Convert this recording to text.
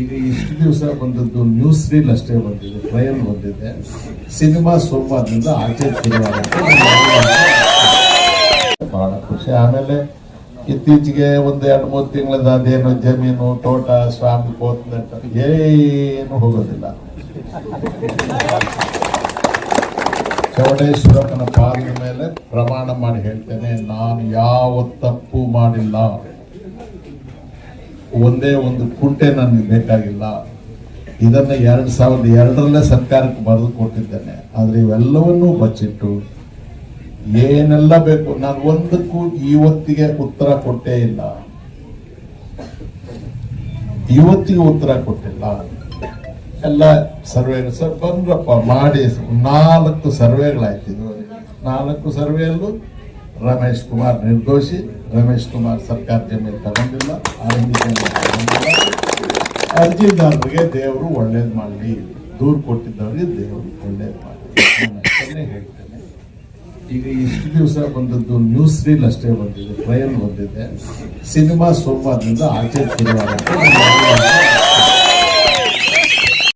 ಈಗ ಇಷ್ಟು ದಿವಸ ಬಂದದ್ದು ನ್ಯೂಸ್ ರೀಲ್ ಅಷ್ಟೇ ಬಂದಿದೆ ಟ್ರಯಲ್ ಬಂದಿದೆ. ಸಿನಿಮಾ ಸೋಮವಾರದಿಂದ ಆಚೆ ಬಹಳ ಖುಷಿ. ಆಮೇಲೆ ಇತ್ತೀಚೆಗೆ ಒಂದು ಎರಡು ಮೂರು ತಿಂಗಳದ ಅದೇನು ಜಮೀನು, ತೋಟ, ಸ್ವಾಮಿ ಕೋತ್ ಏನು ಹೋಗೋದಿಲ್ಲ. ಚೌಡೇಶ್ವರಪ್ಪನ ಪಾಲಿನ ಮೇಲೆ ಪ್ರಮಾಣ ಮಾಡಿ ಹೇಳ್ತೇನೆ, ನಾನು ಯಾವ ತಪ್ಪು ಮಾಡಿಲ್ಲ. ಒಂದೇ ಒಂದು ಕುಂಟೆ ನನಗೆ ಬೇಕಾಗಿಲ್ಲ. ಇದನ್ನ ಎರಡ್ ಸಾವಿರದ ಎರಡರಲ್ಲೇ ಸರ್ಕಾರಕ್ಕೆ ಬರೆದು ಕೊಟ್ಟಿದ್ದೇನೆ. ಆದ್ರೆ ಇವೆಲ್ಲವನ್ನೂ ಬಚ್ಚಿಟ್ಟು ಏನೆಲ್ಲ ಬೇಕು? ನಾನು ಒಂದಕ್ಕೂ ಇವತ್ತಿಗೆ ಉತ್ತರ ಕೊಟ್ಟೇ ಇಲ್ಲ. ಇವತ್ತಿಗೆ ಉತ್ತರ ಕೊಟ್ಟಿಲ್ಲ. ಎಲ್ಲ ಸರ್ವೆ ಸರ್ ಬಂದ್ರಪ್ಪ, ಮಾಡಿ ನಾಲ್ಕು ಸರ್ವೆಗಳಾಯ್ತಿದ್ವು ನಾಲ್ಕು ಸರ್ವೆಯಲ್ಲೂ ರಮೇಶ್ ಕುಮಾರ್ ನಿರ್ದೋಷಿ, ರಮೇಶ್ ಕುಮಾರ್ ಸರ್ಕಾರ ಜಮೀನು ತಗೊಂಡಿಲ್ಲ ಆರಂಭ ಅರ್ಜಿದಾರರಿಗೆ ದೇವರು ಒಳ್ಳೇದು ಮಾಡಲಿ. ದೂರು ಕೊಟ್ಟಿದ್ದವರಿಗೆ ದೇವರು ಒಳ್ಳೇದು ಮಾಡಲಿ. ಹೇಳ್ತೇನೆ. ಈಗ ಇಷ್ಟು ದಿವಸ ಬಂದದ್ದು ನ್ಯೂಸ್ ರೀಲ್ ಅಷ್ಟೇ ಬಂದಿದೆ, ಟ್ರಯಲ್ ಬಂದಿದೆ. ಸಿನಿಮಾ ಸೋಮವಾರದಿಂದ ಆಚೆ